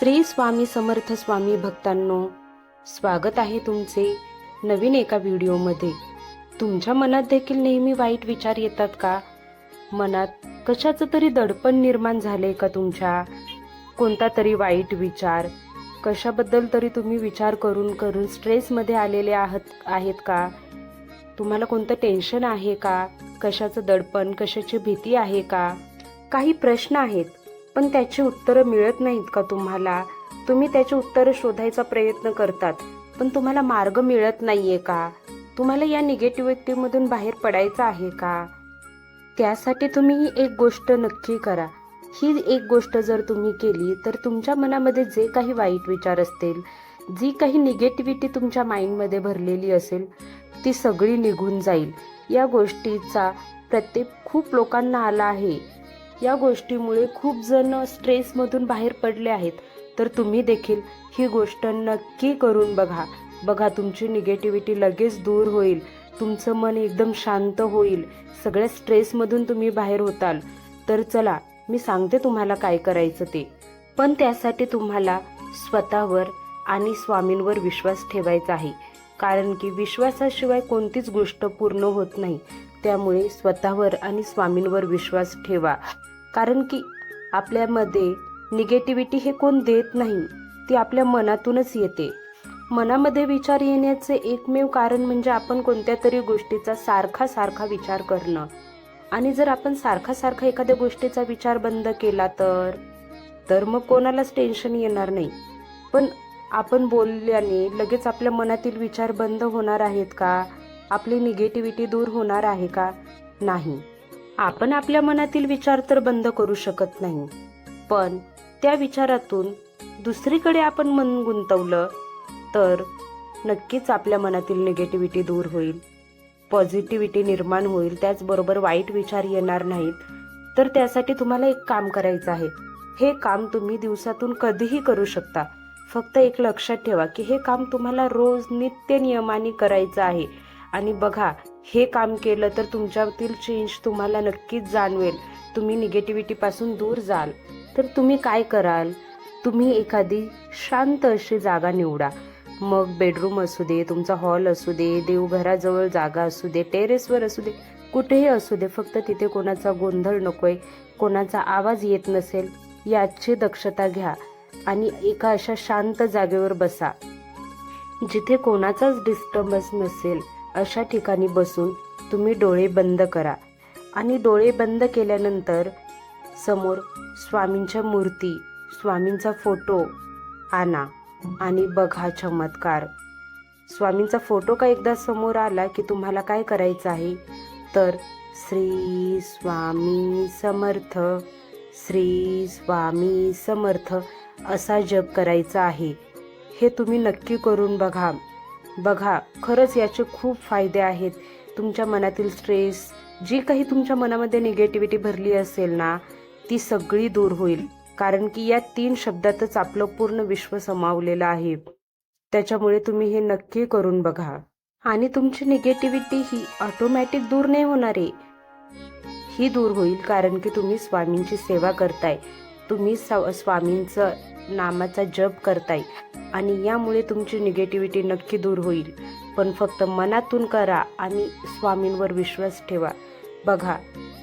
श्री स्वामी समर्थ स्वामी भक्तांनो स्वागत आहे तुमचे नवीन एका व्हिडिओमध्ये. तुमच्या मनात देखील नेहमी वाईट विचार येतात का? मनात कशाचं तरी दडपण निर्माण झाले का तुमच्या? कोणता तरी वाईट विचार? कशाबद्दल तरी तुम्ही विचार करून करून स्ट्रेसमध्ये आलेले आहात आहेत का? तुम्हाला कोणतं टेन्शन आहे का? कशाचं दडपण कशाची भीती आहे का? काही प्रश्न आहेत. पण त्याची उत्तरं मिळत नाहीत का तुम्हाला? तुम्ही त्याची उत्तरं शोधायचा प्रयत्न करतात पण तुम्हाला मार्ग मिळत नाहीये का? तुम्हाला या निगेटिव्हिटीमधून बाहेर पडायचं आहे का? त्यासाठी तुम्ही ही एक गोष्ट नक्की करा. ही एक गोष्ट जर तुम्ही केली तर तुमच्या मनामध्ये जे काही वाईट विचार असतील जी काही निगेटिव्हिटी तुमच्या माइंडमध्ये भरलेली असेल ती सगळी निघून जाईल. या गोष्टीचा प्रत्येक खूप लोकांना आला आहे. या गोष्टीमुळे खूप जण स्ट्रेसमधून बाहेर पडले आहेत. तर तुम्ही देखील ही गोष्ट नक्की करून बघा. बघा तुमची निगेटिव्हिटी लगेच दूर होईल. तुमचं मन एकदम शांत होईल. सगळ्या स्ट्रेसमधून तुम्ही बाहेर होताल. तर चला मी सांगते तुम्हाला काय करायचं ते. पण त्यासाठी तुम्हाला स्वतःवर आणि स्वामींवर विश्वास ठेवायचा आहे. कारण की विश्वासाशिवाय कोणतीच गोष्ट पूर्ण होत नाही. त्यामुळे स्वतःवर आणि स्वामींवर विश्वास ठेवा. कारण की आपल्यामध्ये निगेटिव्हिटी हे कोण देत नाही ती आपल्या मनातूनच येते. मनामध्ये विचार येण्याचे एकमेव कारण म्हणजे आपण कोणत्या तरी गोष्टीचा सारखा सारखा विचार करणं. आणि जर आपण सारखा सारखा एखाद्या गोष्टीचा विचार बंद केला तर? तर मग कोणालाच टेन्शन येणार नाही. पण आपण बोलल्याने लगेच आपल्या मनातील विचार बंद होणार आहेत का? आपली निगेटिव्हिटी दूर होणार आहे का? नाही. आपण आपल्या मनातील विचार तर बंद करू शकत नाही. पण त्या विचारातून दुसरीकडे आपण मन गुंतवलं तर नक्कीच आपल्या मनातील निगेटिव्हिटी दूर होईल. पॉझिटिव्हिटी निर्माण होईल. त्याचबरोबर वाईट विचार येणार नाहीत. तर त्यासाठी तुम्हाला एक काम करायचं आहे. हे काम तुम्ही दिवसातून कधीही करू शकता. फक्त एक लक्षात ठेवा की हे काम तुम्हाला रोज नित्य नियमाने करायचं आहे. आणि बघा हे काम केलं तर तुमच्यातील चेंज तुम्हाला नक्कीच जाणवेल. तुम्ही निगेटिव्हिटीपासून दूर जाल. तर तुम्ही काय कराल? तुम्ही एखादी शांत अशी जागा निवडा. मग बेडरूम असू दे तुमचा हॉल असू दे देवघराजवळ जागा असू दे टेरेसवर असू दे कुठेही असू दे फक्त तिथे कोणाचा गोंधळ नकोय कोणाचा आवाज येत नसेल याची दक्षता घ्या आणि एका अशा शांत जागेवर बसा. जिथे कोणाचाच डिस्टर्बन्स नसेल अशा ठिकाणी बसून तुम्ही डोळे बंद करा. आणि डोळे बंद केल्यानंतर समोर स्वामींच्या मूर्ती स्वामींचा फोटो आणा आणि बघा चमत्कार. स्वामींचा फोटो का एकदा समोर आला की तुम्हाला काय करायचं आहे? तर श्री स्वामी समर्थ श्री स्वामी समर्थ असा जप करायचा आहे. हे तुम्ही नक्की करून बघा. बघा खरंच याचे खूप फायदे आहेत. तुमच्या मनातील स्ट्रेस जी काही तुमच्या मनामध्ये निगेटिव्हिटी भरली असेल ना ती सगळी दूर होईल. कारण की या तीन शब्दातच आपलं पूर्ण विश्व समावलेलं आहे. त्याच्यामुळे तुम्ही हे नक्की करून बघा. आणि तुमची निगेटिव्हिटी ही ऑटोमॅटिक दूर नाही होणार आहे. ही दूर होईल कारण की तुम्ही स्वामींची सेवा करताय. तुम्ही स- स्वामींचं नामाचा जप करताय आणि यामुळे तुमची निगेटिव्हिटी नक्की दूर होईल. पण फक्त मनातून करा आणि स्वामींवर विश्वास ठेवा. बघा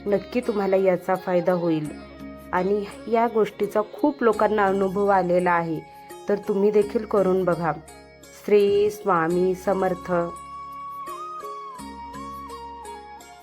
नक्की तुम्हाला याचा फायदा होईल. आणि या गोष्टीचा खूप लोकांना अनुभव आलेला आहे. तर तुम्ही देखील करून बघा. श्री स्वामी समर्थ.